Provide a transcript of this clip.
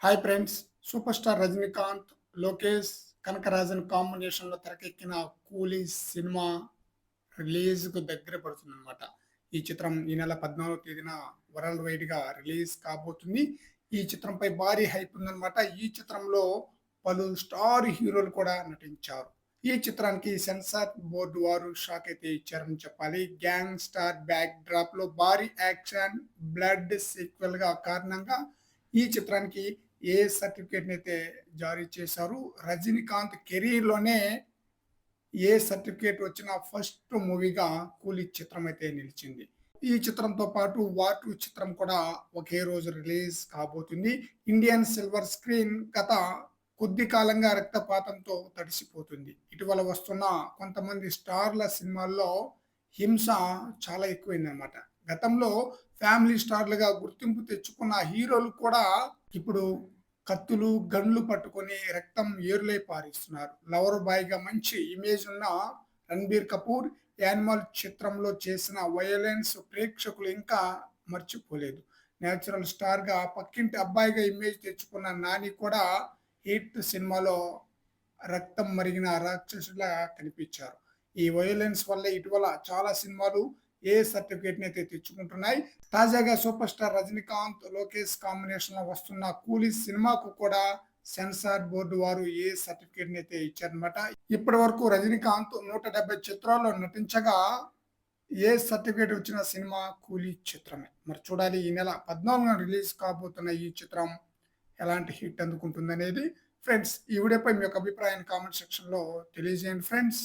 Hi friends super star Rajinikanth Lokesh Kanakarajan కాంబినేషన్లో తెరకెక్కిన కూలీ సినిమా రిలీజ్కు దగ్గర పడుతుంది అనమాట ఈ చిత్రం ఈ నెల పద్నాలుగో తేదీన వరల్డ్ వైడ్గా రిలీజ్ కాబోతుంది. ఈ చిత్రంపై భారీ హైప్ ఉందన్నమాట. ఈ చిత్రంలో పలు స్టార్ హీరోలు కూడా నటించారు. ఈ చిత్రానికి సెన్సార్ బోర్డు వారు షాక్ అయితే ఇచ్చారని చెప్పాలి. గ్యాంగ్ స్టార్ బ్యాక్ డ్రాప్లో భారీ యాక్షన్ బ్లడ్ సీక్వెల్గా కారణంగా ఈ చిత్రానికి ఏ సర్టిఫికేట్ని అయితే జారీ చేశారు రజనీకాంత్ కెరీర్లోనే ఏ సర్టిఫికేట్ వచ్చిన ఫస్ట్ మూవీగా కూలీ చిత్రం అయితే నిలిచింది. ఈ చిత్రంతో పాటు వార్ టూ చిత్రం కూడా ఒకే రోజు రిలీజ్ కాబోతుంది. ఇండియన్ సిల్వర్ స్క్రీన్ గత కొద్ది కాలంగా రక్తపాతంతో తడిసిపోతుంది. ఇటీవల వస్తున్న కొంతమంది స్టార్ల సినిమాల్లో హింస చాలా ఎక్కువైందనమాట గతంలో ఫ్యామిలీ స్టార్లుగా గుర్తింపు తెచ్చుకున్న హీరోలు కూడా ఇప్పుడు కత్తులు గన్లు పట్టుకొని రక్తం ఏరులై పారిస్తున్నారు. లవర్ బాయ్గా మంచి ఇమేజ్ ఉన్న రణబీర్ కపూర్ యానిమల్ చిత్రంలో చేసిన వయలెన్స్ ప్రేక్షకులు ఇంకా మర్చిపోలేదు. నేచురల్ స్టార్గా పక్కింటి అబ్బాయిగా ఇమేజ్ తెచ్చుకున్న నాని కూడా హిట్ సినిమాలో రక్తం మరిగిన రాక్షసులా కనిపించారు. ఈ వయోలెన్స్ వల్ల ఇటీవల చాలా సినిమాలు ఏ సర్టిఫికేట్ అయితే తెచ్చుకుంటున్నాయి? తాజాగా సూపర్ స్టార్ రజనీకాంత్ లోకేష్ కాంబినేషన్లో వస్తున్న కూలీ సినిమాకు కూడా సెన్సార్ బోర్డు వారు ఏ సర్టిఫికేట్ అయితే ఇచ్చారనమాట ఇప్పటి వరకు రజనీకాంత్ నూట డెబ్బై చిత్రాల్లో నటించగా ఏ సర్టిఫికేట్ వచ్చిన సినిమా కూలీ చిత్రమే. మరి చూడాలి ఈ నెల పద్నాలుగున రిలీజ్ కాబోతున్న ఈ చిత్రం ఎలాంటి హిట్ అందుకుంటుంది అనేది ఫ్రెండ్స్ ఈ వీడియోపై మీ యొక్క అభిప్రాయాన్ని కామెంట్ సెక్షన్లో తెలియజేయండి ఫ్రెండ్స్.